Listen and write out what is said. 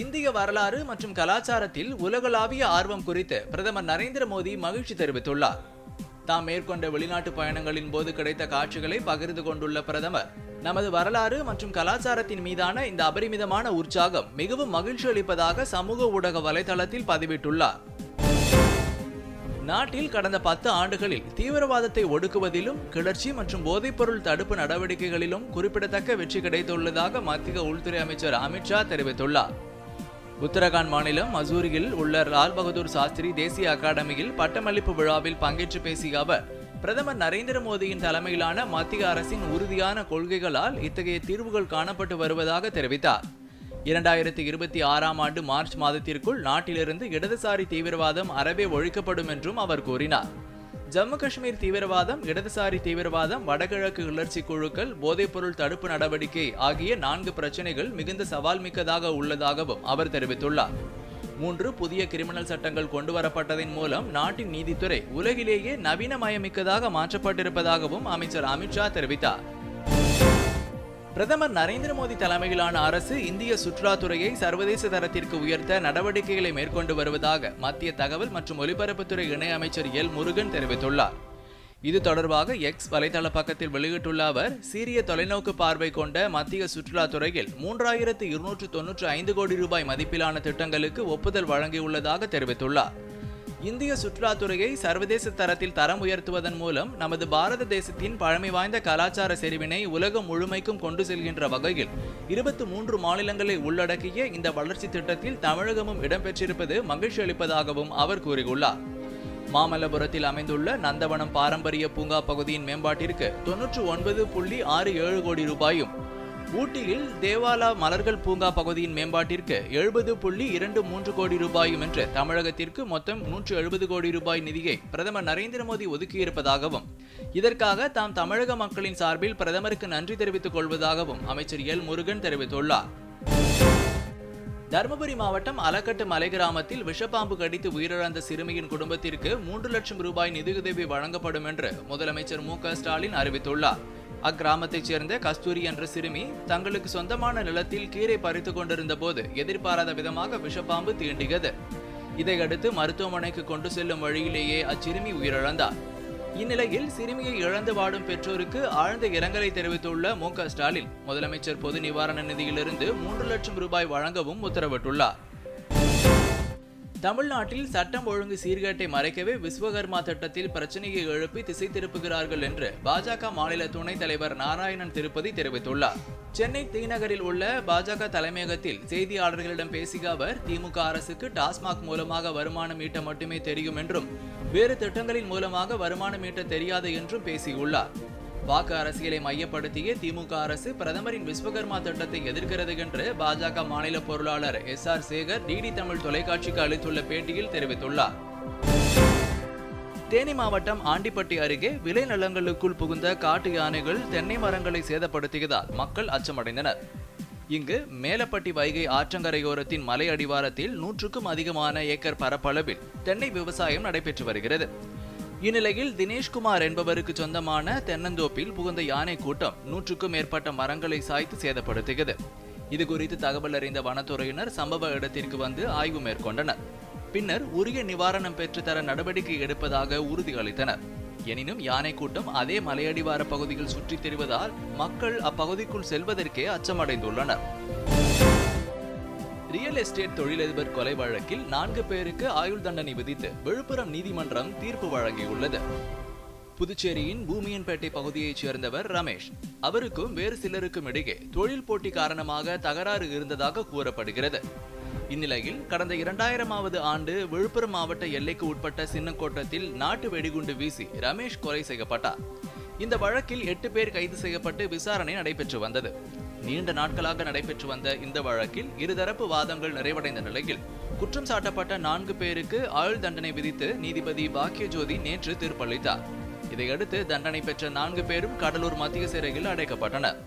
இந்திய வரலாறு மற்றும் கலாச்சாரத்தில் உலகளாவிய ஆர்வம் குறித்து பிரதமர் நரேந்திர மோடி மகிழ்ச்சி தெரிவித்துள்ளார். தாம் மேற்கொண்ட வெளிநாட்டு பயணங்களின் போது கிடைத்த காட்சிகளை பகிர்ந்து கொண்டுள்ள பிரதமர் நமது வரலாறு மற்றும் கலாச்சாரத்தின் மீதான இந்த அபரிமிதமான உற்சாகம் மிகவும் மகிழ்ச்சி அளிப்பதாக சமூக ஊடக வலைதளத்தில் பதிவிட்டுள்ளார். நாட்டில் கடந்த பத்து ஆண்டுகளில் தீவிரவாதத்தை ஒடுக்குவதிலும் கிளர்ச்சி மற்றும் போதைப்பொருள் தடுப்பு நடவடிக்கைகளிலும் குறிப்பிடத்தக்க வெற்றி கிடைத்துள்ளதாக மத்திய உள்துறை அமைச்சர் அமித்ஷா தெரிவித்துள்ளார். உத்தரகாண்ட் மாநிலம் மசூரியில் உள்ள லால் பகதூர் சாஸ்திரி தேசிய அகாடமியில் பட்டமளிப்பு விழாவில் பங்கேற்று பேசிய அவர் பிரதமர் நரேந்திர மோடியின் தலைமையிலான மத்திய அரசின் உறுதியான கொள்கைகளால் இத்தகைய தீர்வுகள் காணப்பட்டு வருவதாக தெரிவித்தார். இரண்டாயிரத்தி இருபத்தி ஆறாம் ஆண்டு மார்ச் மாதத்திற்குள் நாட்டிலிருந்து இடதுசாரி தீவிரவாதம் அறவே ஒழிக்கப்படும் என்றும் அவர் கூறினார். ஜம்மு காஷ்மீர் தீவிரவாதம் இடதுசாரி தீவிரவாதம் வடகிழக்கு கிளர்ச்சி குழுக்கள் போதைப்பொருள் தடுப்பு நடவடிக்கை ஆகிய நான்கு பிரச்சனைகள் மிகுந்த சவால் மிக்கதாக உள்ளதாகவும் அவர் தெரிவித்துள்ளார். மூன்று புதிய கிரிமினல் சட்டங்கள் கொண்டுவரப்பட்டதன் மூலம் நாட்டின் நீதித்துறை உலகிலேயே நவீனமயமிக்கதாக மாற்றப்பட்டிருப்பதாகவும் அமைச்சர் அமித்ஷா தெரிவித்தார். பிரதமர் நரேந்திர மோடி தலைமையிலான அரசு இந்திய சுற்றுலாத்துறையை சர்வதேச தரத்திற்கு உயர்த்த நடவடிக்கைகளை மேற்கொண்டு வருவதாக மத்திய தகவல் மற்றும் ஒலிபரப்புத்துறை இணையமைச்சர் எல் முருகன் தெரிவித்துள்ளார். இது தொடர்பாக எக்ஸ் வலைதள பக்கத்தில் வெளியிட்டுள்ள அவர் சீரிய தொலைநோக்கு பார்வை கொண்ட மத்திய சுற்றுலாத்துறையில் மூன்றாயிரத்து இருநூற்று தொன்னூற்று ஐந்து கோடி ரூபாய் மதிப்பிலான திட்டங்களுக்கு ஒப்புதல் வழங்கியுள்ளதாக தெரிவித்துள்ளார். இந்திய சுற்றுலாத்துறையை சர்வதேச தரத்தில் தரம் உயர்த்துவதன் மூலம் நமது பாரத தேசத்தின் பழமை வாய்ந்த கலாச்சார செறிவினை உலகம் முழுமைக்கும் கொண்டு செல்கின்ற வகையில் இருபத்தி மூன்று மாநிலங்களை உள்ளடக்கிய இந்த வளர்ச்சி திட்டத்தில் தமிழகமும் இடம்பெற்றிருப்பது மகிழ்ச்சி அளிப்பதாகவும் அவர் கூறியுள்ளார். மாமல்லபுரத்தில் அமைந்துள்ள நந்தவனம் பாரம்பரிய பூங்கா பகுதியின் மேம்பாட்டிற்கு தொன்னூற்று ஒன்பது புள்ளி ஆறு ஏழு கோடி ரூபாயும் ஊட்டியில் தேவாலா மலர்கள் பூங்கா பகுதியின் மேம்பாட்டிற்கு எழுபது புள்ளி இரண்டு மூன்று கோடி ரூபாயும் என்று தமிழகத்திற்கு மொத்தம் நூற்று எழுபது கோடி ரூபாய் நிதியை பிரதமர் நரேந்திர மோடி ஒதுக்கியிருப்பதாகவும் இதற்காக தாம் தமிழக மக்களின் சார்பில் பிரதமருக்கு நன்றி தெரிவித்துக் கொள்வதாகவும் அமைச்சர் எல் முருகன் தெரிவித்துள்ளார். தருமபுரி மாவட்டம் அலக்கட்டு மலை கிராமத்தில் விஷப்பாம்பு கடித்து உயிரிழந்த சிறுமியின் குடும்பத்திற்கு மூன்று லட்சம் ரூபாய் நிதியுதவி வழங்கப்படும் என்று முதலமைச்சர் மு க ஸ்டாலின் அறிவித்துள்ளார். அக்கிராமத்தைச் சேர்ந்த கஸ்தூரி என்ற சிறுமி தங்களுக்கு சொந்தமான நிலத்தில் கீரை பறித்து கொண்டிருந்த போது எதிர்பாராத விதமாக விஷப்பாம்பு தீண்டியது. இதையடுத்து மருத்துவமனைக்கு கொண்டு செல்லும் வழியிலேயே அச்சிறுமி உயிரிழந்தார். இந்நிலையில் சிறுமியை இழந்து வாடும் பெற்றோருக்கு ஆழ்ந்த இரங்கலை தெரிவித்துள்ள மு க ஸ்டாலின் முதலமைச்சர் பொது நிவாரண நிதியிலிருந்து மூன்று லட்சம் ரூபாய் வழங்கவும் உத்தரவிட்டுள்ளார். தமிழ்நாட்டில் சட்டம் ஒழுங்கு சீர்கேட்டை மறைக்கவே விஸ்வகர்மா திட்டத்தில் பிரச்சனையை எழுப்பி திசை திருப்புகிறார்கள் என்று பாஜக மாநில துணைத் தலைவர் நாராயணன் திருப்பதி தெரிவித்துள்ளார். சென்னை தீநகரில் உள்ள பாஜக தலைமையகத்தில் செய்தியாளர்களிடம் பேசிய அவர் திமுக அரசுக்கு டாஸ்மாக் மூலமாக வருமானம் ஈட்ட மட்டுமே தெரியும் என்றும் வேறு திட்டங்களின் மூலமாக வருமானம் ஈட்ட தெரியாது என்றும் பேசியுள்ளார். வாக்கு அரசியலை மையப்படுத்திய திமுக அரசு பிரதமரின் விஸ்வகர்மா திட்டத்தை எதிர்க்கிறது என்று பாஜக மாநில பொருளாளர் S R Sekar DD Tamil தொலைக்காட்சிக்கு அளித்துள்ள பேட்டியில் தெரிவித்துள்ளார். தேனி மாவட்டம் ஆண்டிப்பட்டி அருகே விளைநிலங்களுக்குள் புகுந்த காட்டு யானைகள் தென்னை மரங்களை சேதப்படுத்தியதால் மக்கள் அச்சமடைந்தனர். இங்கு மேலப்பட்டி வைகை ஆற்றங்கரையோரத்தின் மலை அடிவாரத்தில் நூற்றுக்கும் அதிகமான ஏக்கர் பரப்பளவில் தென்னை விவசாயம் நடைபெற்று வருகிறது. இந்நிலையில் தினேஷ்குமார் என்பவருக்கு சொந்தமான தென்னந்தோப்பில் புகுந்த யானை கூட்டம் நூற்றுக்கும் மேற்பட்ட மரங்களை சாய்த்து சேதப்படுத்துகிறது. இது குறித்து தகவல் அறிந்த வனத்துறையினர் சம்பவ இடத்திற்கு வந்து ஆய்வு மேற்கொண்டனர். பின்னர் உரிய நிவாரணம் பெற்றுத்தர நடவடிக்கை எடுப்பதாக உறுதியளித்தனர். எனினும் யானை கூட்டம் அதே மலையடிவார பகுதியில் சுற்றித் திரிவதால் மக்கள் அப்பகுதிக்குள் செல்வதற்கே அச்சமடைந்துள்ளனர். ரியல் எஸ்டேட் தொழிலதிபர் கொலை வழக்கில் நான்கு பேருக்கு ஆயுள் தண்டனை விதித்து விழுப்புரம் நீதிமன்றம் தீர்ப்பு வழங்கியுள்ளது. புதுச்சேரியின் பூமியன்பேட்டை பகுதியைச் சேர்ந்தவர் ரமேஷ். அவருக்கும் வேறு சிலருக்கும் இடையே தொழில் போட்டி காரணமாக தகராறு இருந்ததாக கூறப்படுகிறது. இந்நிலையில் கடந்த இரண்டாயிரமாவது ஆண்டு விழுப்புரம் மாவட்ட எல்லைக்கு உட்பட்ட சின்னக்கோட்டத்தில் நாட்டு வெடிகுண்டு வீசி ரமேஷ் கொலை செய்யப்பட்டார். இந்த வழக்கில் எட்டு பேர் கைது செய்யப்பட்டு விசாரணை நடைபெற்று வந்தது. நீண்ட நாட்களாக நடைபெற்று வந்த இந்த வழக்கில் இருதரப்பு வாதங்கள் நிறைவடைந்த நிலையில் குற்றம் சாட்டப்பட்ட நான்கு பேருக்கு ஆயுள் தண்டனை விதித்து நீதிபதி பாக்கியஜோதி நேற்று தீர்ப்பளித்தார். இதையடுத்து தண்டனை பெற்ற நான்கு பேரும் கடலூர் மத்திய சிறையில் அடைக்கப்பட்டனர்.